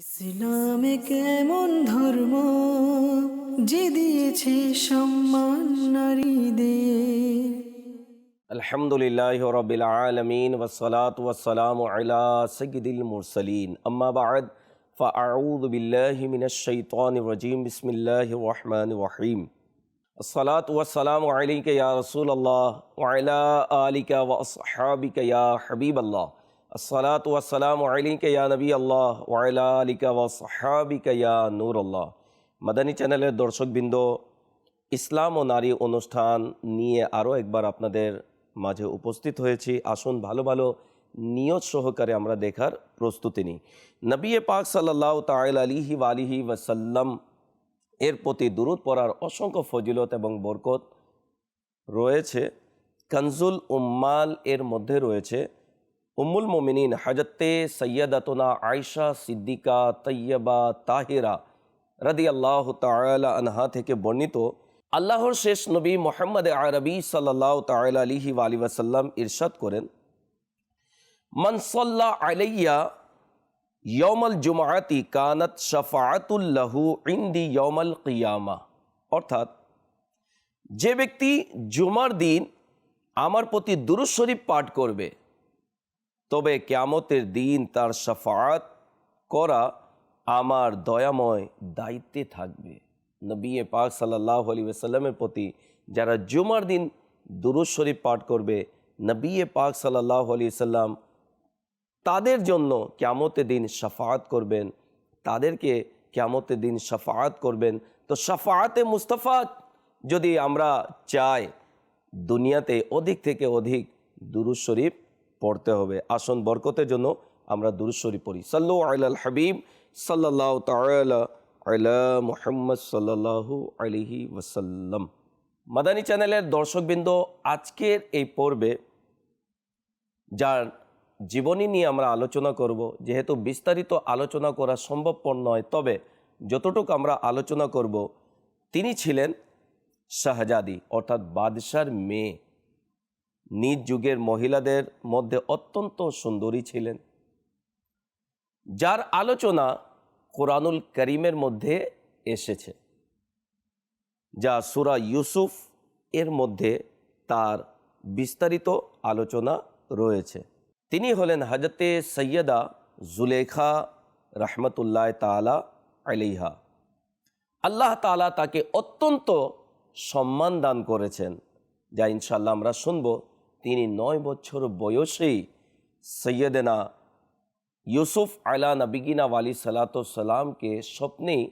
ইসলামে কেমন ধর্ম যে দিয়েছে সম্মান নারীদের الحمد لله رب العالمين والصلاة والسلام على سيد المرسلين أما بعد فأعوذ بالله من الشيطان الرجيم بسم الله الرحمن الرحيم الصلاة والسلام عليك يا رسول الله وعلى آلك وأصحابك يا حبيب الله আসসালাত ওয়াসালাম আলিকা ইয়া নবী আল্লাহ ওয়াইলা আলিকা ওয়াসাহাবিকা ইয়া নূর আল্লাহ। মাদানী চ্যানেলের দর্শকবৃন্দ, ইসলাম ও নারী অনুষ্ঠান নিয়ে আরও একবার আপনাদের মাঝে উপস্থিত হয়েছি। আসুন ভালো ভালো নিয়ত সহকারে আমরা দেখার প্রস্তুতি নিই। নবী পাক সাল্লাহ তাইল আলিহি আলিহি ওয়াসাল্লাম এর প্রতি দূরত পড়ার অসংখ্য ফজিলত এবং বরকত রয়েছে। কানজুল উম্মাল এর মধ্যে রয়েছে। উম্মুল মোমিনিন হাজতে সৈয়দাতনা আয়শা সিদ্দিকা তৈয়বা তাহিরা রাদি আল্লাহ তালা আনহা থেকে বর্ণিত, আল্লাহর শেষ নবী মোহাম্মদ আরবি সাল্লাহ তাল আলিহি আলী ওয়াসাল্লাম ইরশাদ করেন মনসল্লা আলাইয়া ইয়মল জুমাতি কানত শফাতুল্লাহু ইন্দি ইয়মল কিয়ামা। অর্থাৎ, যে ব্যক্তি জুমার দিন আমার প্রতি দুরুজ শরীফ পাঠ করবে তবে কেয়ামতের দিন তার শফাত করা আমার দয়াময় দায়িত্বে থাকবে। নবী পাক সাল্লাহ আলী ওসাল্লামের প্রতি যারা জুমার দিন দুরুজ শরীফ পাঠ করবে, নবী পাক সাল্লাহ আলী সাল্লাম তাদের জন্য কেয়ামতের দিন শাফাত করবেন, তাদেরকে কেয়ামতের দিন শাফাত করবেন। তো শাফাতে মুস্তফাত যদি আমরা চাই দুনিয়াতে অধিক থেকে অধিক দুরুজ শরীফ পড়তে হবে। আসন বরকতের জন্য আমরা দুরুজ শরীফ পড়ি। সাল্লু আল হাবিব সাল্লাহ আলা মুহাম্মদ সাল্লাহু আলিহি ওসাল্লাম মাদানী চ্যানেলের দর্শকবৃন্দ, আজকের এই পর্বে যার জীবনী নিয়ে আমরা আলোচনা করব, যেহেতু বিস্তারিত আলোচনা করা সম্ভবপর নয়, তবে যতটুকু আমরা আলোচনা করব, তিনি ছিলেন শাহজাদি, অর্থাৎ বাদশার মেয়ে। নিজ যুগের মহিলাদের মধ্যে অত্যন্ত সুন্দরী ছিলেন। যার আলোচনা কোরআনুল করিমের মধ্যে এসেছে, যা সুরা ইউসুফ এর মধ্যে তার বিস্তারিত আলোচনা রয়েছে। তিনি হলেন হজরতে সৈয়দা জুলেখা রহমতুল্লাহ তালা আলিহা আল্লাহ তালা তাকে অত্যন্ত সম্মান দান করেছেন, যা ইনশাল্লাহ আমরা শুনব। তিনি নয় বছর বয়সেই সৈয়দেনা ইউসুফ আলা নবিগিনা ওয়ালি সালাতামকে স্বপ্নে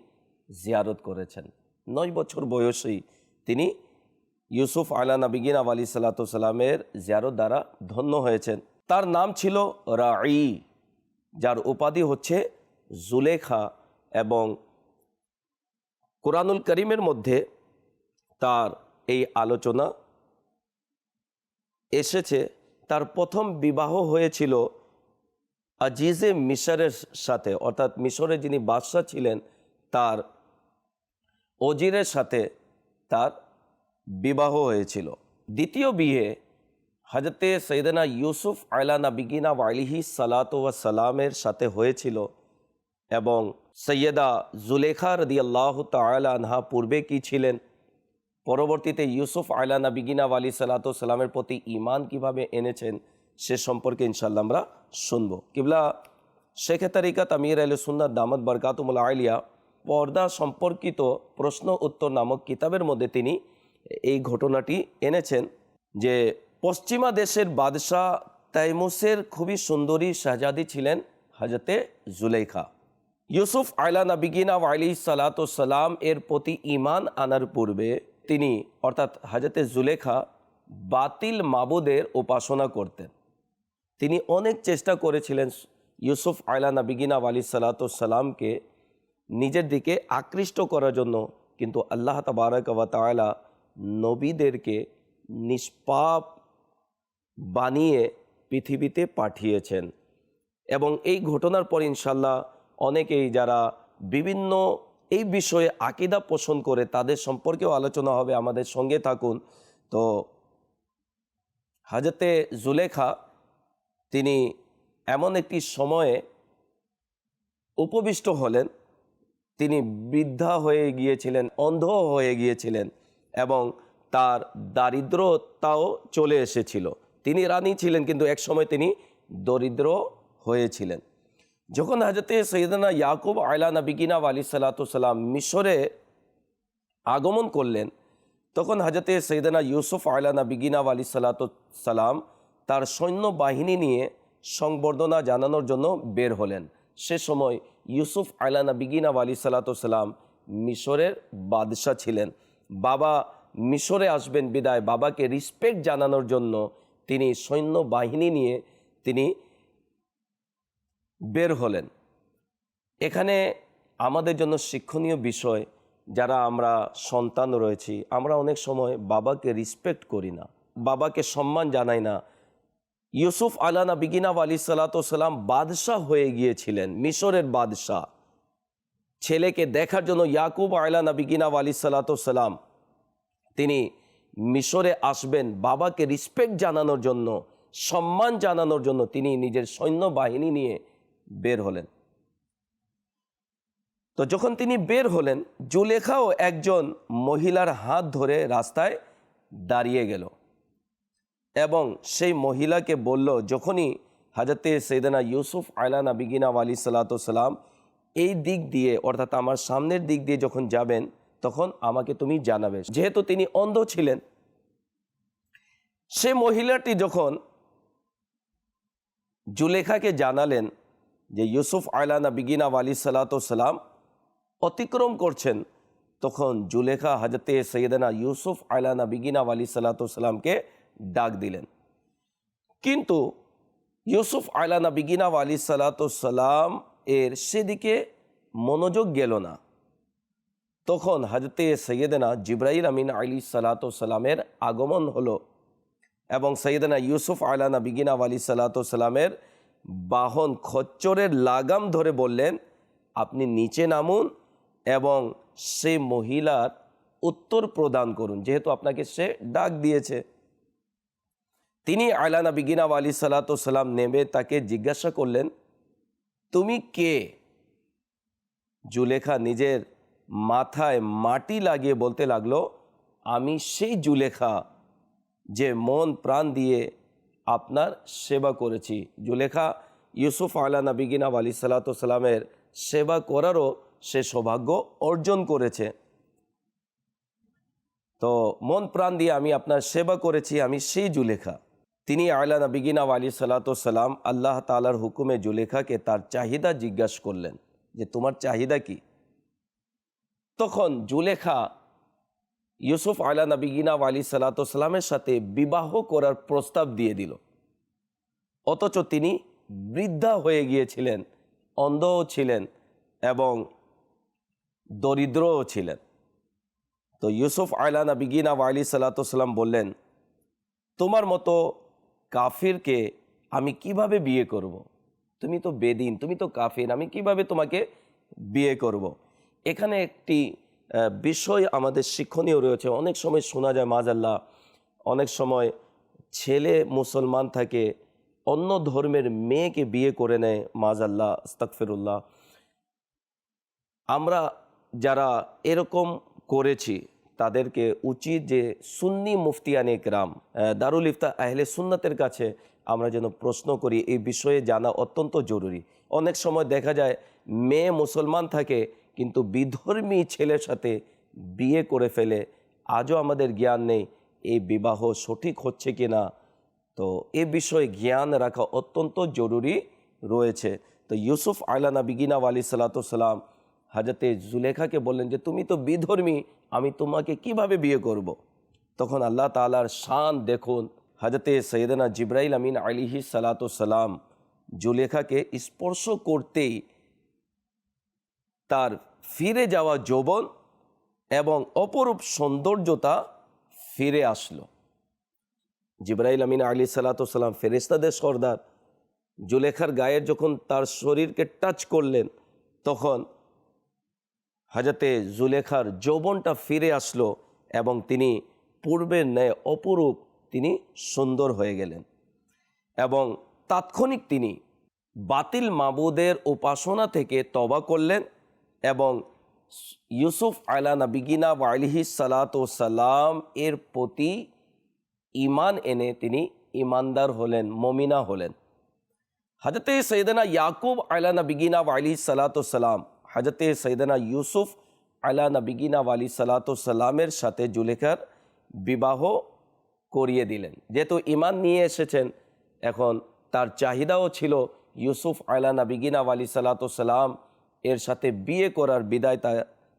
জিয়ারত করেছেন। নয় বছর বয়সেই তিনি ইউসুফ আলা নবিগিনা ওয়ালি সালাতামের জিয়ারত দ্বারা ধন্য হয়েছেন। তার নাম ছিল রাই যার উপাধি হচ্ছে জুলেখা এবং কোরআনুল করিমের মধ্যে তার এই আলোচনা এসেছে। তার প্রথম বিবাহ হয়েছিল আজিজে মিশরের সাথে, অর্থাৎ মিশরে যিনি বাদশাহ ছিলেন, তার অজিরের সাথে তার বিবাহ হয়েছিল। দ্বিতীয় বিয়ে হজরতে সৈদনা ইউসুফ আয়লা নাবিগিনা ওয়ালিহি সালাত সালামের সাথে হয়েছিল এবং সৈয়দা জুলেখা রদি আল্লাহ তালা আনহা পূর্বে কি ছিলেন? পরবর্তীতে ইউসুফ আয়লা নাবিগিনা ওয়ালি সালাত সালামের প্রতি ইমান কীভাবে এনেছেন সে সম্পর্কে ইনশাল্লাহ আমরা শুনব। কিবলা শেখ তারিকা তামির আল সুন্নাত দামদ বরকাতুমুল আলিয়া পর্দা সম্পর্কিত প্রশ্ন উত্তর নামক কিতাবের মধ্যে তিনি এই ঘটনাটি এনেছেন যে পশ্চিমা দেশের বাদশাহ তাইমুসের খুবই সুন্দরী শাহজাদি ছিলেন হজরতে জুলেখা ইউসুফ আয়লা নাবিগিনা আলি সালাতাম এর প্রতি ইমান আনার পূর্বে তিনি, অর্থাৎ হজরতে জুলেখা, বাতিল মাবুদের উপাসনা করতেন। তিনি অনেক চেষ্টা করেছিলেন ইউসুফ আয়লা নাবিগিনা আলী সালাতামকে নিজের দিকে আকৃষ্ট করার জন্য, কিন্তু আল্লাহ তবারক তালা নবীদেরকে নিষ্পাপ বানিয়ে পৃথিবীতে পাঠিয়েছেন। এবং এই ঘটনার পর ইনশাল্লাহ অনেকেই যারা বিভিন্ন এই বিষয়ে আকিদা পোষণ করে তাদের সম্পর্কেও আলোচনা হবে আমাদের সঙ্গে থাকুন। তো হাজতে জুলেখা, তিনি এমন একটি সময়ে উপবিষ্ট হলেন। তিনি বৃদ্ধা হয়ে গিয়েছিলেন, অন্ধ হয়ে গিয়েছিলেন এবং তার দারিদ্রতাও চলে এসেছিল। তিনি রানী ছিলেন, কিন্তু এক সময় তিনি দরিদ্র হয়েছিলেন। যখন হাজরতে সৈয়দনা ইয়াকুব আয়লা নবিগিনা আলী সালাতাম মিশরে আগমন করলেন, তখন হাজরতে সৈয়দনা ইউসুফ আয়লা নবিগিনা আলী সালাতাম তার সৈন্য বাহিনী নিয়ে সংবর্ধনা জানানোর জন্য বের হলেন। সে সময় ইউসুফ আয়লা নবিগিনা আলী সালাতাম মিশরের বাদশাহ ছিলেন। বাবা মিশরে আসবেন বিদায়, বাবাকে রিসপেক্ট জানানোর জন্য তিনি সৈন্য বাহিনী নিয়ে তিনি বের হলেন। এখানে আমাদের জন্য শিক্ষণীয় বিষয়, যারা আমরা সন্তান রয়েছি, আমরা অনেক সময় বাবাকে রিসপেক্ট করি না, বাবাকে সম্মান জানাই না। ইউসুফ আলানা বিগিনাব আলী সালাতাম বাদশাহ হয়ে গিয়েছিলেন, মিশরের বাদশাহ। ছেলেকে দেখার জন্য ইয়াকুব আয়লা নবিগিনাব আলী সালাতাম তিনি মিশরে আসবেন, বাবাকে রিসপেক্ট জানানোর জন্য, সম্মান জানানোর জন্য তিনি নিজের সৈন্যবাহিনী নিয়ে বের হলেন। তো যখন তিনি বের হলেন, জুলেখাও একজন মহিলার হাত ধরে রাস্তায় দাঁড়িয়ে গেল এবং সেই মহিলাকে বলল, যখনই হাজরতে সৈদানা ইউসুফ আয়লা নাবিগিনা আলী সালাতাম এই দিক দিয়ে, অর্থাৎ আমার সামনের দিক দিয়ে যখন যাবেন, তখন আমাকে তুমি জানাবে। যেহেতু তিনি অন্ধ ছিলেন, সে মহিলাটি যখন জুলেখাকে জানালেন যে ইউসুফ আয়লা নাবিগিনা আলী সালাতাম অতিক্রম করছেন, তখন জুলেখা হাজরতে সৈয়দনা ইউসুফ আয়লা নাবিগিনা আলী সালাতামকে ডাক দিলেন। কিন্তু ইউসুফ আয়লা নাবিগিনা আলী সালাতাম এর সেদিকে মনোযোগ গেল না। তখন হাজরতে সৈয়দনা জিব্রাইল আমিন আলী সালাতামের আগমন হলো এবং সৈয়দনা ইউসুফ আয়লা নাবিগিনা আলী সালাতামের বাহন খচ্চরের লাগাম ধরে বললেন, আপনি নিচে নামুন এবং সে মহিলার উত্তর প্রদান করুন। যেহেতু আপনাকে সে ডাক দিয়েছে। তিনি আয়লা নবিগিনা আলী সালাতাম নেমে তাকে জিজ্ঞাসা করলেন, তুমি কে? জুলেখা নিজের মাথায় মাটি লাগিয়ে বলতে লাগল, আমি সেই জুলেখা যে মন প্রাণ দিয়ে আপনার সেবা করেছি। জুলেখা ইউসুফ আলা নবিগিনা আলী সালাতামের সেবা করারও সে সৌভাগ্য অর্জন করেছে। তো মন প্রাণ দিয়ে আমি আপনার সেবা করেছি, আমি সেই জুলেখা। তিনি আয়লা নবিগিনা আলী সালাতাম আল্লাহ তালার হুকুমে জুলেখাকে তার চাহিদা জিজ্ঞাসা করলেন যে, তোমার চাহিদা কি? তখন জুলেখা ইউসুফ আয়লা নবিগিনা আলী সালাতামের সাথে বিবাহ করার প্রস্তাব দিয়ে দিল অথচ তিনি বৃদ্ধা হয়ে গিয়েছিলেন, অন্ধও ছিলেন এবং দরিদ্রও ছিলেন তো ইউসুফ আয়লা নবিগিনা আলী সালাতাম বললেন, তোমার মতো কাফিরকে আমি কীভাবে বিয়ে করব। তুমি তো বেদিন, তুমি তো কাফির, আমি কীভাবে তোমাকে বিয়ে করব। এখানে একটি বিষয় আমাদের শিক্ষণীয় রয়েছে। অনেক সময় শোনা যায়, মাজাল্লাহ, অনেক সময় ছেলে মুসলমান থাকে, অন্য ধর্মের মেয়েকে বিয়ে করে নেয়, মাজাল্লাহ আস্তাকফিরুল্লাহ আমরা যারা এরকম করেছি, তাদেরকে উচিত যে সুন্নি মুফতিয়ানে গ্রাম দারুল ইফতা আহলে সুন্নাতের কাছে আমরা যেন প্রশ্ন করি, এই বিষয়ে জানা অত্যন্ত জরুরি। অনেক সময় দেখা যায়, মেয়ে মুসলমান থাকে কিন্তু বিধর্মী ছেলের সাথে বিয়ে করে ফেলে আজও আমাদের জ্ঞান নেই, এই বিবাহ সঠিক হচ্ছে কি না? তো এ বিষয়ে জ্ঞান রাখা অত্যন্ত জরুরি রয়েছে। তো ইউসুফ আয়লা নাবিগিনা আলী সালাতাম হাজরতে জুলেখাকে বললেন যে, তুমি তো বিধর্মী, আমি তোমাকে কীভাবে বিয়ে করব। তখন আল্লাহ তালার শান দেখুন। হাজরতে সৈয়দনা জিব্রাইল আমিন আলিহি সালাতাম জুলেখাকে স্পর্শ করতেই তার ফিরে যাওয়া যৌবন এবং অপরূপ সৌন্দর্যতা ফিরে আসলো। জিব্রাইল আমিন আলী সালাতাম ফেরেস্তাদের সর্দার, জুলেখার গায়ের যখন তার শরীরকে টাচ করলেন, তখন হাজাতে জুলেখার যৌবনটা ফিরে আসলো এবং তিনি পূর্বের ন্যায় অপরূপ তিনি সুন্দর হয়ে গেলেন এবং তাৎক্ষণিক তিনি বাতিল মাবুদের উপাসনা থেকে তবা করলেন এবং ইউসুফ আলা নবিগিনা আলিহি সালাত সালাম এর প্রতি ইমান এনে তিনি ইমানদার হলেন, মমিনা হলেন। হজরতে সৈদনা ইয়াকুব আলা নবিগিনা আলি সালাতাম হজরতে সৈদনা ইউসুফ আলা নবিগিনা আলি সালাতামের সাথে জুলেখার বিবাহ করিয়ে দিলেন। যেহেতু ইমান নিয়ে এসেছেন, এখন তার চাহিদাও ছিল ইউসুফ আলা নবিগিনা আলি সালাতাম এর সাথে বিয়ে করার বিদায়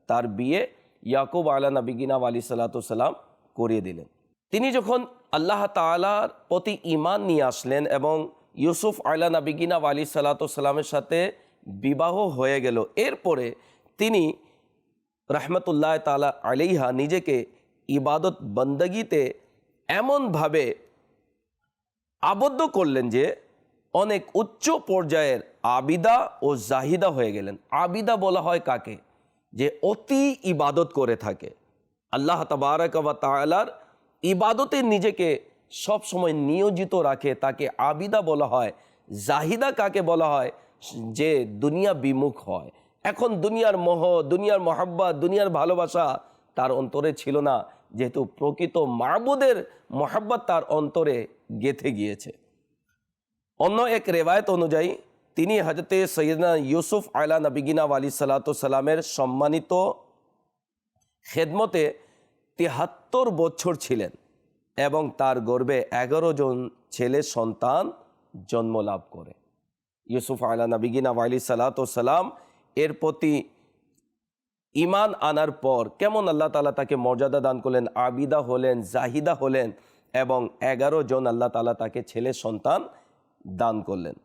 তার বিয়ে ইয়াকুব আলা নবিগিনা আলি সালাতাম করিয়ে দিলেন। তিনি যখন আল্লাহ তালার প্রতি ইমান নিয়ে আসলেন এবং ইউসুফ আলা নবিগিনা আলী সালাতামের সাথে বিবাহ হয়ে গেল, এরপরে তিনি রহমতুল্লাহ তালা আলিহা নিজেকে ইবাদত বন্দগিতে এমনভাবে আবদ্ধ করলেন যে অনেক উচ্চ পর্যায়ের আবিদা ও জাহিদা হয়ে গেলেন। আবিদা বলা হয় কাকে? যে অতি ইবাদত করে থাকে। আল্লাহ তবারক বা তালার ইবাদতে নিজেকে সব সময় নিয়োজিত রাখে, তাকে আবিদা বলা হয়। জাহিদা কাকে বলা হয়? যে দুনিয়া বিমুখ হয়। এখন দুনিয়ার মোহ, দুনিয়ার মহাব্বাত, দুনিয়ার ভালোবাসা তার অন্তরে ছিল না। যেহেতু প্রকৃত মাহবুদের মহাব্বত তার অন্তরে গেথে গিয়েছে। অন্য এক রেওয়ায়ত অনুযায়ী তিনি হজরতে সৈয়দনা ইউসুফ আলা নবিগিনা আলী সালামের সম্মানিত খেদমতে তিহাত্তর বছর ছিলেন এবং তার গর্বে এগারো জন ছেলে সন্তান জন্ম লাভ করে ইউসুফ আলা নবিগিনা আলী সালাম এর প্রতি ইমান আনার পর কেমন আল্লাহ তালা তাকে মর্যাদা দান করলেন আবিদা হলেন জাহিদা হলেন এবং এগারো জন আল্লাহ তালা তাকে ছেলে সন্তান দান করলেন।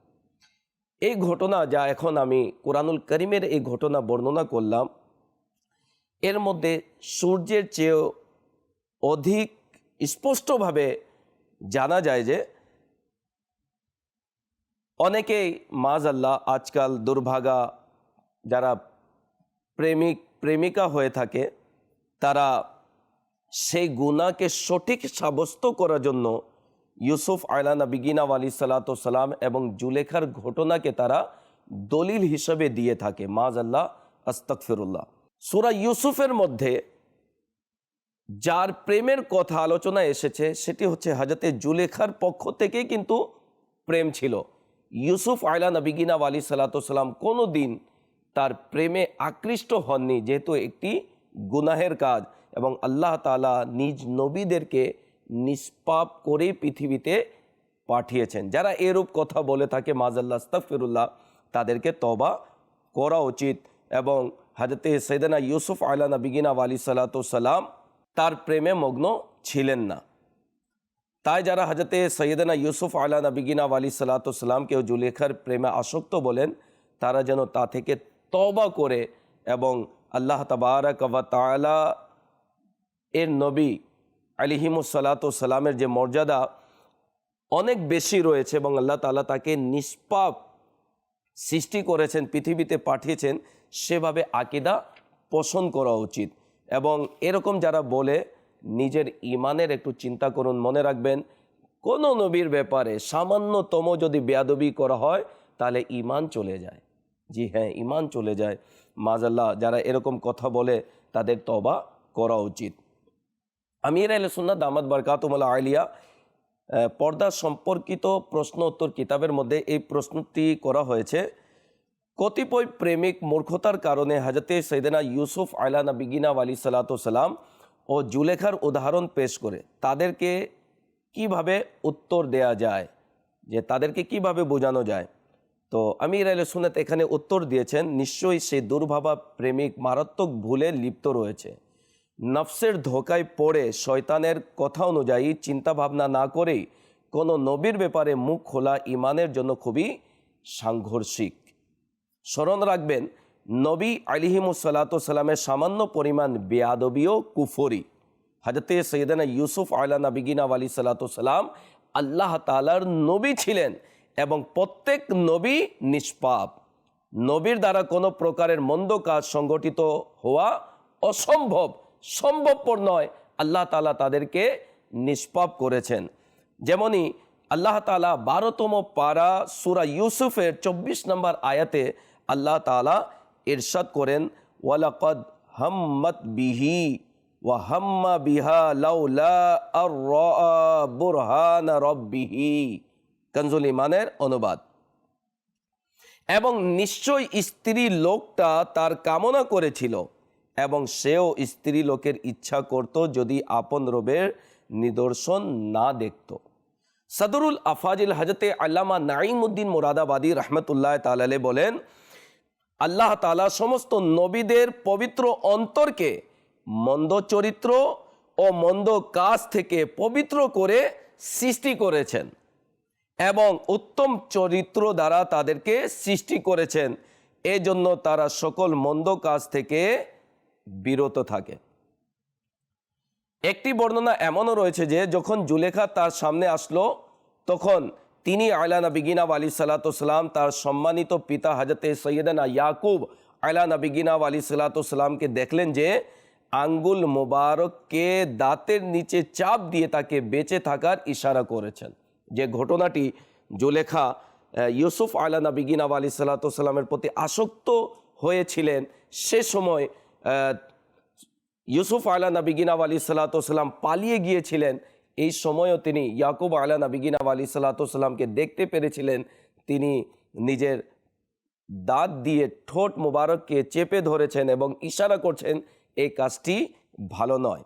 এই ঘটনা যা এখন আমি কোরআনুল করিমের এই ঘটনা বর্ণনা করলাম, এর মধ্যে সূর্যের চেয়েও অধিক স্পষ্টভাবে জানা যায় যে, অনেকেই মাজ আল্লাহ আজকাল দুর্ভাগা যারা প্রেমিক, প্রেমিকা হয়ে থাকে, তারা সেই গুণাকে সঠিক সাব্যস্ত করার জন্য ইউসুফ আয়লা নবিগিনা আলী সালাতাম এবং জুলেখার ঘটনাকে তারা দলিল হিসেবে দিয়ে থাকে মাজ আল্লাহ আস্তকফিরুল্লাহ সুরা ইউসুফের মধ্যে যার প্রেমের কথা আলোচনা এসেছে, সেটি হচ্ছে হাজতে জুলেখার পক্ষ থেকে কিন্তু প্রেম ছিল। ইউসুফ আয়লা নবিগিনা আলী সালাতাম কোনো দিন তার প্রেমে আকৃষ্ট হননি, যেহেতু একটি গুনাহের কাজ এবং আল্লাহ তালা নিজ নবীদেরকে নিষ্পাপ করে পৃথিবীতে পাঠিয়েছেন। যারা এরূপ কথা বলে থাকে মাজাল্লা আস্তাফিরুল্লাহ তাদেরকে তবা করা উচিত এবং হাজরতে সৈদানা ইউসুফ আলা নবিগিনা আলী সালাতাম তার প্রেমে মগ্ন ছিলেন না। তাই যারা হাজরতে সৈয়দনা ইউসুফ আলা নবিগিনা আলী সালাতামকেও জুলেখার প্রেমে আসক্ত বলেন, তারা যেন তা থেকে তবা করে এবং আল্লাহ তবারক ওয়া তাআলা এর নবী আলিহিমুসালাতামের যে মর্যাদা অনেক বেশি রয়েছে এবং আল্লাহ তালা তাকে নিষ্পাপ সৃষ্টি করেছেন, পৃথিবীতে পাঠিয়েছেন, সেভাবে আকিদা পোষণ করা উচিত। এবং এরকম যারা বলে, নিজের ইমানের একটু চিন্তা করুন, মনে রাখবেন, কোনো নবীর ব্যাপারে সামান্যতম যদি বেয়াদবি করা হয়, তাহলে ইমান চলে যায়। জি হ্যাঁ ইমান চলে যায়। মাজাল্লাহ, যারা এরকম কথা বলে, তাদের তবা করা উচিত। আমির আল সুন্নাত দামাদ বারকাতুমুল্লাহ আলিয়া পর্দা সম্পর্কিত প্রশ্ন উত্তর কিতাবের মধ্যে এই প্রশ্নটি করা হয়েছে। কতিপয় প্রেমিক মূর্খতার কারণে হাজরতে সৈদানা ইউসুফ আলা নবিগিনা আলী সালাতাম ও জুলেখার উদাহরণ পেশ করে। তাদেরকে কীভাবে উত্তর দেয়া যায়? যে তাদেরকে কীভাবে বোঝানো যায়? তো আমির আল সুনাত এখানে উত্তর দিয়েছেন, নিশ্চয়ই সেই দুর্ভাবা প্রেমিক মারাত্মক ভুলে লিপ্ত রয়েছে। নফসের ধোকায় পড়ে শয়তানের কথা অনুযায়ী চিন্তা ভাবনা না করেই কোনো নবীর ব্যাপারে মুখ খোলা ইমানের জন্য খুবই সাংঘর্ষিক। স্মরণ রাখবেন, নবী আলিহিমুসাল্লাতামের সামান্য পরিমাণ বেয়াদবীয় কুফরি। হাজরতে সৈয়দানা ইউসুফ আলা নবিগিনা আলী সাল্লাতাম আল্লাহ তালার নবী ছিলেন এবং প্রত্যেক নবী নিষ্পাপ। নবীর দ্বারা কোনো প্রকারের মন্দ কাজ সংগঠিত হওয়া অসম্ভব। সম্ভবপর নয়, আল্লাহ তালা তাদেরকে নিষ্পাপ করেছেন। যেমনই আল্লাহ তালা বারোতম পারা সুরা ইউসুফের চব্বিশ নম্বর আয়াতে আল্লাহ তালা ইরশাদ করেন, ওয়ালাকদ হাম্মত বিহি ওয়া হাম্মা বিহা লাউলা আর বুরহান রব্বিহি। কনজুল ইমানের অনুবাদ। এবং নিশ্চয় স্ত্রী লোকটা তার কামনা করেছিল। এবং সেও স্ত্রী লোকের ইচ্ছা করত যদি আপন রবের নিদর্শন না দেখত। সদরুল আফাজিল হজরতে আল্লামা নাইমুদ্দিন মোরাদাবাদী রহমতুল্লাহ তালালে বলেন, আল্লাহ তালা সমস্ত নবীদের পবিত্র অন্তরকে মন্দ চরিত্র ও মন্দ কাজ থেকে পবিত্র করে সৃষ্টি করেছেন এবং উত্তম চরিত্র দ্বারা তাদেরকে সৃষ্টি করেছেন। এজন্য তারা সকল মন্দ কাজ থেকে বিরত থাকে। একটি বর্ণনা এমনও রয়েছে যে, যখন জুলেখা তার সামনে আসলো, তখন তিনি আয়লা নবিগিনাব আলী সালাতাম তার সম্মানিত পিতা হাজরতে সৈয়দানা ইয়াকুব আয়লা নবিগিনাব আলী সালাতামকে দেখলেন যে, আঙ্গুল মোবারককে দাঁতের নিচে চাপ দিয়ে তাকে বেঁচে থাকার ইশারা করেছেন। যে ঘটনাটি জুলেখা ইউসুফ আলা নবিগিনাব আলী সালাতামের প্রতি আসক্ত হয়েছিলেন, সে সময় ইউসুফ আলা নবিগিনাব আলী সালাতাম পালিয়ে গিয়েছিলেন। এই সময়ও তিনি ইয়াকুব আলা নবিগিনাব আলী সালাতামকে দেখতে পেরেছিলেন। তিনি নিজের দাঁত দিয়ে ঠোঁট মোবারককে চেপে ধরেছেন এবং ইশারা করছেন, এই কাজটি ভালো নয়।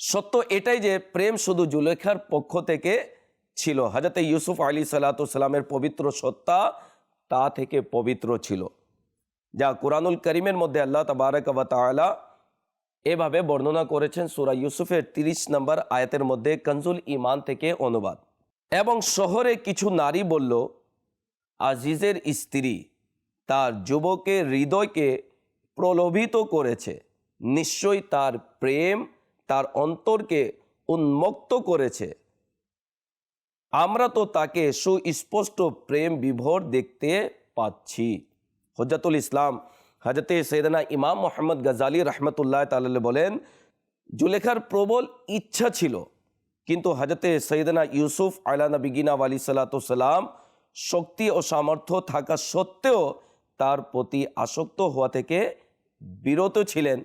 সত্য এটাই যে প্রেম শুধু জুলেখার পক্ষ থেকে ছিল। হাজাতে ইউসুফ আলী সালাতামের পবিত্র সত্তা তা থেকে পবিত্র ছিল। যা কোরআনুল করিমের মধ্যে আল্লাহ তবারক তাআলা এভাবে বর্ণনা করেছেন সুরা ইউসুফের তিরিশ নম্বর আয়াতের মধ্যে কনজুল ইমান থেকে অনুবাদ। এবং শহরে কিছু নারী বলল, আজিজের স্ত্রী তার যুবকের হৃদয়কে প্রলোভিত করেছে। নিশ্চয়ই তার প্রেম তার অন্তরকে উন্মুক্ত করেছে। আমরা তো তাকে সুস্পষ্ট প্রেম বিভোর দেখতে পাচ্ছি। হজরতুল ইসলাম হজরতে সৈয়দনা ইমাম মোহাম্মদ গজালি রহমতুল্লাহ তাল্লাহ বলেন, জুলেখার প্রবল ইচ্ছা ছিল, কিন্তু হজরতে সৈয়দনা ইউসুফ আলা নবিগিনা আলী সালাতাম শক্তি ও সামর্থ্য থাকা সত্ত্বেও তার প্রতি আসক্ত হওয়া থেকে বিরত ছিলেন।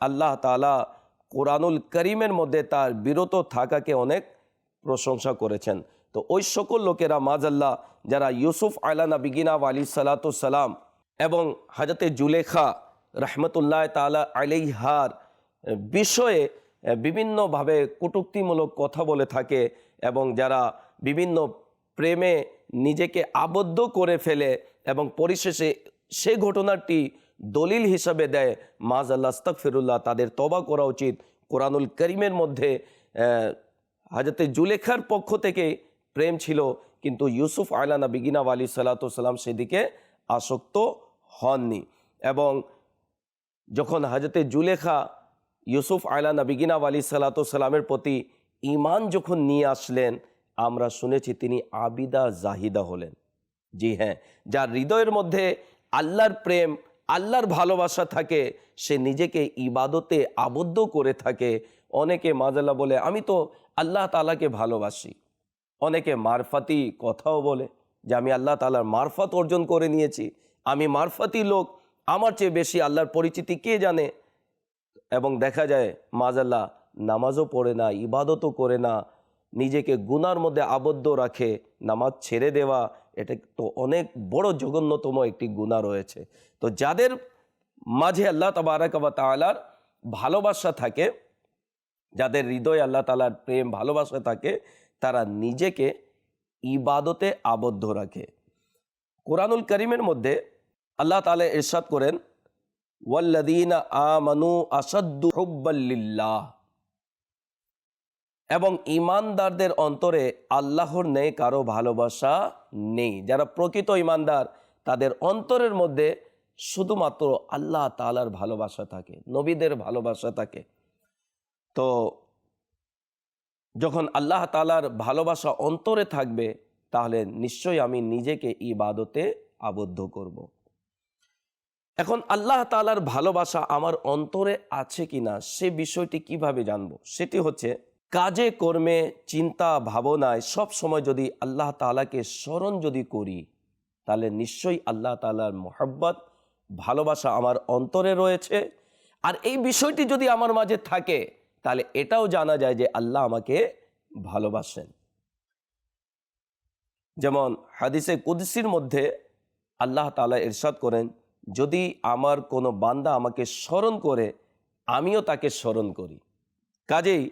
আল্লাহ তালা কোরআনুল করিমের মধ্যে তার বিরত থাকাকে অনেক প্রশংসা করেছেন। তো ওই সকল লোকেরা, মাজাল্লাহ, যারা ইউসুফ আলা নবিগিনা আলী সালাতাম এবং হাজরতে জুলেখা রহমতুল্লাহ তালা আলিহার বিষয়ে বিভিন্নভাবে কটুক্তিমূলক কথা বলে থাকে এবং যারা বিভিন্ন প্রেমে নিজেকে আবদ্ধ করে ফেলে এবং পরিশেষে সে ঘটনাটি দলিল হিসাবে দেয় মাজ আল্লাহ আস্তাকফিরুল্লাহ তাদের তবা করা উচিত। কোরআনুল করিমের মধ্যে হাজরতে জুলেখার পক্ষ থেকে প্রেম ছিল, কিন্তু ইউসুফ আয়লা নবিগিনা আলী সাল্লাম সেদিকে আসক্ত হননি। এবং যখন হাজরতে জুলেখা ইউসুফ আয়লা নবিগিনা আলী সাল্লাতামের প্রতি ইমান যখন নিয়ে আসলেন, আমরা শুনেছি তিনি আবিদা জাহিদা হলেন। জি হ্যাঁ যার হৃদয়ের মধ্যে আল্লাহর প্রেম, আল্লাহর ভালোবাসা থাকে, সে নিজেকে ইবাদতে আবদ্ধ করে থাকে। অনেকে মাজাল্লাহ বলে, আমি তো আল্লাহ তালাকে ভালোবাসি। অনেকে মারফাতি কথাও বলে যে, আমি আল্লাহ তালার মারফত অর্জন করে নিয়েছি। আমি মারফাতি লোক, আমার চেয়ে বেশি আল্লাহর পরিচিতি কে জানে? এবং দেখা যায়, মাজাল্লাহ, নামাজও পড়ে না, ইবাদতও করে না, নিজেকে গুনার মধ্যে আবদ্ধ রাখে, নামাজ ছেড়ে দেওয়া, এটা তো অনেক বড় জঘন্যতম একটি গুণা রয়েছে। তো যাদের মাঝে আল্লাহ তবারক বা তালার ভালোবাসা থাকে, যাদের হৃদয় আল্লাহ তালার প্রেম, ভালোবাসা থাকে, তারা নিজেকে ইবাদতে আবদ্ধ রাখে। কোরআনুল করিমের মধ্যে আল্লাহ তালে ইরশাদ করেন ওয়াল্লাদিনা আমানু আসাদ্দু হুব্বাল্লিল্লাহ এবং ইমানদারদের অন্তরে আল্লাহর নেই কারও ভালোবাসা নেই। যারা প্রকৃত ইমানদার তাদের অন্তরের মধ্যে শুধুমাত্র আল্লাহ তালার ভালোবাসা থাকে, নবীদের ভালোবাসা থাকে। তো যখন আল্লাহ তালার ভালোবাসা অন্তরে থাকবে তাহলে নিশ্চয়ই আমি নিজেকে ইবাদতে আবদ্ধ করব। এখন আল্লাহ তালার ভালোবাসা আমার অন্তরে আছে কিনা সে বিষয়টি কীভাবে জানব? সেটি হচ্ছে কাজে, কর্মে, চিন্তা, ভাবনায় সব সময় যদি আল্লাহ তাআলাকে স্মরণ যদি করি, তাহলে নিশ্চয়ই আল্লাহ তালার মোহাব্বত, ভালোবাসা আমার অন্তরে রয়েছে। আর এই বিষয়টি যদি আমার মাঝে থাকে, তাহলে এটাও জানা যায় যে আল্লাহ আমাকে ভালোবাসেন। যেমন হাদিসে কুদসির মধ্যে আল্লাহ তাআলা ইরশাদ করেন, যদি আমার কোনো বান্দা আমাকে স্মরণ করে, আমিও তাকে স্মরণ করি। কাজেই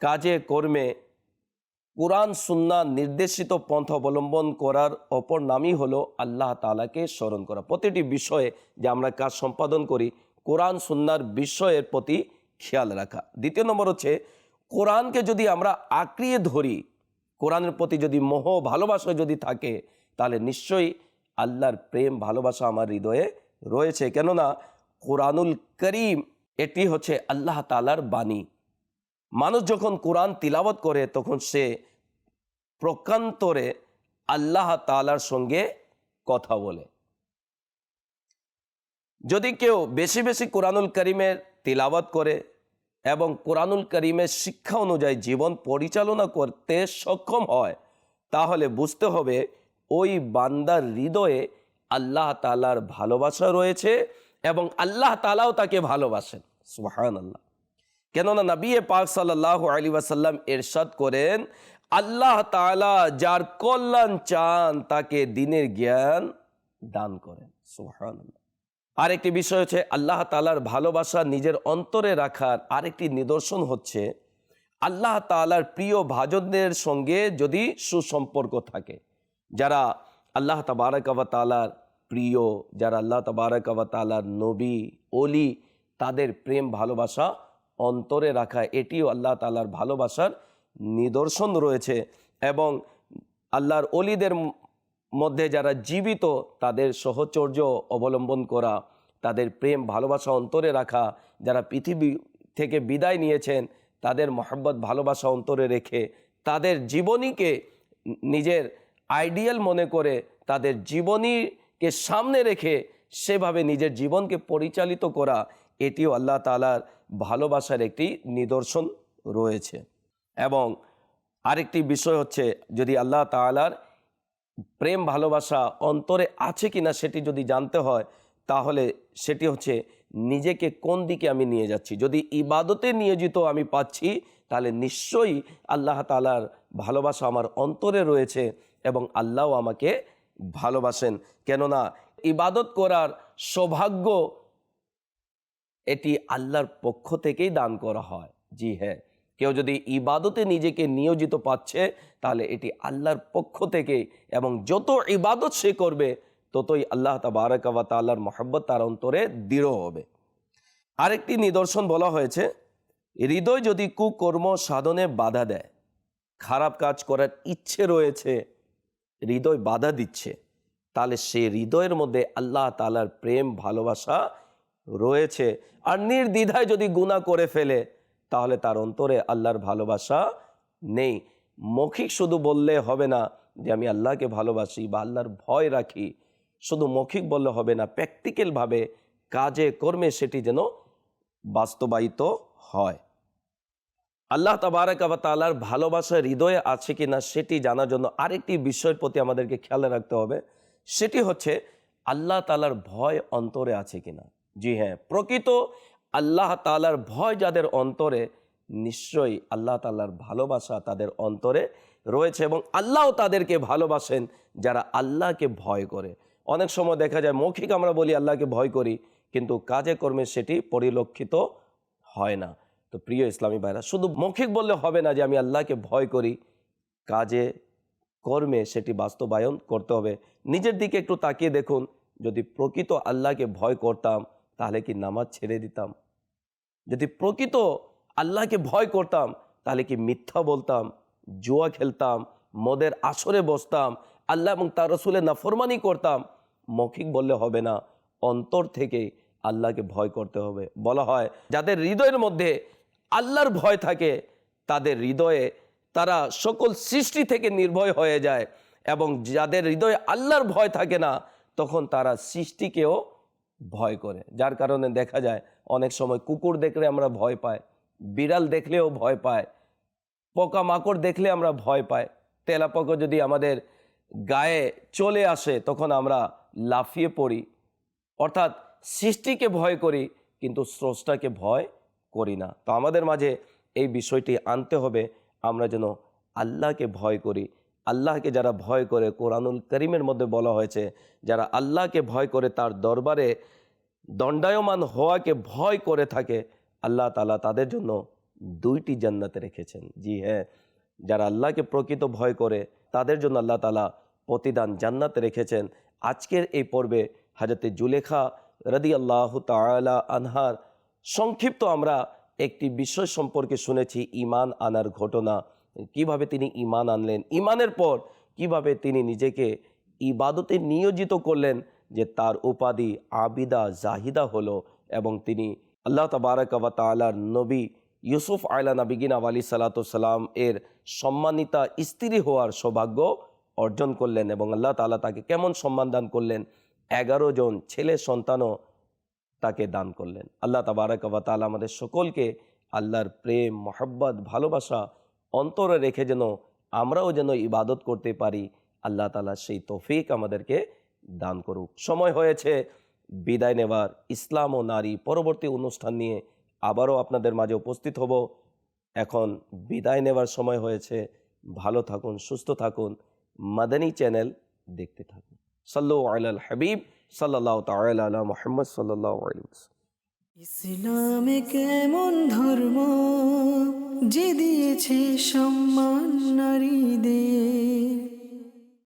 কাজে, কর্মে কোরআন, সুন্না নির্দেশিত পন্থ অবলম্বন করার অপর নামই হলো আল্লাহ তাআলাকে স্মরণ করা। প্রতিটি বিষয়ে যে আমরা কাজ সম্পাদন করি, কোরআন, সুন্নার বিষয়ের প্রতি খেয়াল রাখা। দ্বিতীয় নম্বর হচ্ছে, কোরআনকে যদি আমরা আঁকড়িয়ে ধরি কোরআনের প্রতি যদি মোহ, ভালোবাসা যদি থাকে, তাহলে নিশ্চয়ই আল্লাহর প্রেম, ভালোবাসা আমার হৃদয়ে রয়েছে। কেননা কোরআনুল করিম এটি হচ্ছে আল্লাহ তালার বাণী। মানুষ যখন কোরআন তিলাবত করে, তখন সে প্রকান্তরে আল্লাহ তালার সঙ্গে কথা বলে। যদি কেউ বেশি বেশি কোরআনুল করিমের তিলাবত করে এবং কোরআনুল করিমের শিক্ষা অনুযায়ী জীবন পরিচালনা করতে সক্ষম হয়, তাহলে বুঝতে হবে ওই বান্দার হৃদয়ে আল্লাহ তালার ভালোবাসা রয়েছে এবং আল্লাহ তালাও তাকে ভালোবাসেন। সুহান আল্লাহ কেননা নবী পাক সাল্লাহ আলী ওয়াসাল্লাম এরশাদ করেন, আল্লাহ তালা যার কল্যাণ চান তাকে দিনের জ্ঞান দান করেন। সুহান আল্লাহ আরেকটি বিষয় হচ্ছে আল্লাহ তালার ভালোবাসা নিজের অন্তরে রাখার আরেকটি নিদর্শন হচ্ছে আল্লাহ তালার প্রিয় ভাজনদের সঙ্গে যদি সুসম্পর্ক থাকে। যারা আল্লাহ তাবারকাবা তালার প্রিয়, যারা আল্লাহ তাবারকাবা তালার নবী অলি তাদের প্রেম, ভালোবাসা অন্তরে রাখা, এটিও আল্লাহ তালার ভালোবাসার নিদর্শন রয়েছে। এবং আল্লাহর অলিদের মধ্যে যারা জীবিত, তাদের সহচর্য অবলম্বন করা, তাদের প্রেম, ভালোবাসা অন্তরে রাখা, যারা পৃথিবী থেকে বিদায় নিয়েছেন, তাদের মহব্বত, ভালোবাসা অন্তরে রেখে, তাদের জীবনীকে নিজের আইডিয়াল মনে করে, তাদের জীবনীকে সামনে রেখে সেভাবে নিজের জীবনকে পরিচালিত করা, এটিও আল্লাহ তালার ভালোবাসার একটি নিদর্শন রয়েছে। এবং আরেকটি বিষয় হচ্ছে, যদি আল্লাহ তালার প্রেম, ভালোবাসা অন্তরে আছে কিনা সেটি যদি জানতে হয়, তাহলে সেটি হচ্ছে নিজেকে কোন দিকে আমি নিয়ে যাচ্ছি? যদি ইবাদতে নিয়োজিত আমি পাচ্ছি, তাহলে নিশ্চয়ই আল্লাহ তালার ভালোবাসা আমার অন্তরে রয়েছে এবং আল্লাহও আমাকে ভালোবাসেন। কেননা ইবাদত করার সৌভাগ্য এটি আল্লাহর পক্ষ থেকেই দান করা হয়। জি হ্যাঁ। কেউ যদি ইবাদতে নিজেকে নিয়োজিত পাচ্ছে, তাহলে এটি আল্লাহর পক্ষ থেকে এবং যত ইবাদত সে করবে, ততই আল্লাহ তাবারকাবা তাল্লাহর মহব্বত তার অন্তরে দৃঢ় হবে। আরেকটি নিদর্শন বলা হয়েছে, হৃদয় যদি কুকর্ম সাধনে বাধা দেয়, খারাপ কাজ করার ইচ্ছে রয়েছে, হৃদয় বাধা দিচ্ছে, তাহলে সে হৃদয়ের মধ্যে আল্লাহ তালার প্রেম, ভালোবাসা রয়েছে। আর নির্দ্বিধায় যদি গুণা করে ফেলে তাহলে তার অন্তরে আল্লাহর ভালোবাসা নেই। মৌখিক শুধু বললে হবে না যে আমি আল্লাহকে ভালোবাসি বা আল্লাহর ভয় রাখি, শুধু মৌখিক বললে হবে না, প্র্যাকটিক্যালভাবে কাজে, কর্মে সেটি যেন বাস্তবায়িত হয়। আল্লাহ তাবারাক আবা তালার ভালোবাসা হৃদয়ে আছে কি না সেটি জানার জন্য আরেকটি বিষয়ের প্রতি আমাদেরকে খেয়াল রাখতে হবে। সেটি হচ্ছে আল্লাহ তালার ভয় অন্তরে আছে কিনা। জি হ্যাঁ প্রকৃত আল্লাহ তালার ভয় যাদের অন্তরে, নিশ্চয়ই আল্লাহ তালার ভালোবাসা তাদের অন্তরে রয়েছে এবং আল্লাহও তাদেরকে ভালোবাসেন যারা আল্লাহকে ভয় করে। অনেক সময় দেখা যায় মৌখিক আমরা বলি আল্লাহকে ভয় করি, কিন্তু কাজে কর্মে সেটি পরিলক্ষিত হয় না। তো প্রিয় ইসলামী ভাইরা, শুধু মৌখিক বললে হবে না যে আমি আল্লাহকে ভয় করি, কাজে কর্মে সেটি বাস্তবায়ন করতে হবে। নিজের দিকে একটু তাকিয়ে দেখুন, যদি প্রকৃত আল্লাহকে ভয় করতাম তাহলে কি নামাজ ছেড়ে দিতাম? যদি প্রকৃত আল্লাহকে ভয় করতাম, তাহলে কি মিথ্যা বলতাম, জুয়া খেলতাম, মদের আসরে বসতাম, আল্লাহ এবং তার রসুলের নাফরমানি করতাম? মৌখিক বললে হবে না, অন্তর থেকে আল্লাহকে ভয় করতে হবে। বলা হয়, যাদের হৃদয়ের মধ্যে আল্লাহর ভয় থাকে, তাদের হৃদয়ে তারা সকল সৃষ্টি থেকে নির্ভয় হয়ে যায় এবং যাদের হৃদয়ে আল্লাহর ভয় থাকে না, তখন তারা সৃষ্টিকেও ভয় করে। যার কারণে দেখা যায়, অনেক সময় কুকুর দেখলে আমরা ভয় পাই, বিড়াল দেখলেও ভয় পায়, পোকামাকড় দেখলে আমরা ভয় পাই। তেলাপোকা যদি আমাদের গায়ে চলে আসে, তখন আমরা লাফিয়ে পড়ি। অর্থাৎ সৃষ্টিকে ভয় করি, কিন্তু স্রষ্টাকে ভয় করি না। তো আমাদের মাঝে এই বিষয়টি আনতে হবে। আমরা যেন আল্লাহকে ভয় করি। আল্লাহকে যারা ভয় করে, কোরআনুল করিমের মধ্যে বলা হয়েছে, যারা আল্লাহকে ভয় করে, তার দরবারে দণ্ডায়মান হওয়াকে ভয় করে থাকে, আল্লাহ তালা তাদের জন্য দুইটি জান্নাতে রেখেছেন। জি হ্যাঁ যারা আল্লাহকে প্রকৃত ভয় করে, তাদের জন্য আল্লাহ তালা প্রতিদান জান্নাতে রেখেছেন। আজকের এই পর্বে হাজরতে জুলেখা রদি আল্লাহ তালা আনহার সংক্ষিপ্ত আমরা একটি বিষয় সম্পর্কে শুনেছি ইমান আনার ঘটনা। কীভাবে তিনি ইমান আনলেন? ইমানের পর কীভাবে তিনি নিজেকে ইবাদতে নিয়োজিত করলেন যে তার উপাধি আবিদা জাহিদা হলো এবং তিনি আল্লাহ তবারক ওয়া তাআলার নবী ইউসুফ আয়লা নবিগিন আলী সালাতাম এর সম্মানিতা স্ত্রী হওয়ার সৌভাগ্য অর্জন করলেন এবং আল্লাহ তাআলা তাকে কেমন সম্মান দান করলেন? এগারো জন ছেলে সন্তানও তাকে দান করলেন। আল্লাহ তাবারক ওয়া তাআলা আমাদের সকলকে আল্লাহর প্রেম, মহব্বত, ভালোবাসা অন্তরে রেখে যেন আমরাও যেন ইবাদত করতে পারি, আল্লাহ তালা সেই তৌফিক আমাদেরকে দান করুক। সময় হয়েছে বিদায় নেবার ইসলাম ও নারী পরবর্তী অনুষ্ঠান নিয়ে আবারও আপনাদের মাঝে উপস্থিত হব। এখন বিদায় নেবার সময় হয়েছে। ভালো থাকুন, সুস্থ থাকুন। মাদানী চ্যানেল দেখতে থাকুন। সাল্লু আল হাবিব সাল্লাহ তাল মোহাম্মদ সাল্লাহ আলী ইসলামে কেমন ধর্ম যে দিয়েছে সম্মান নারীদের?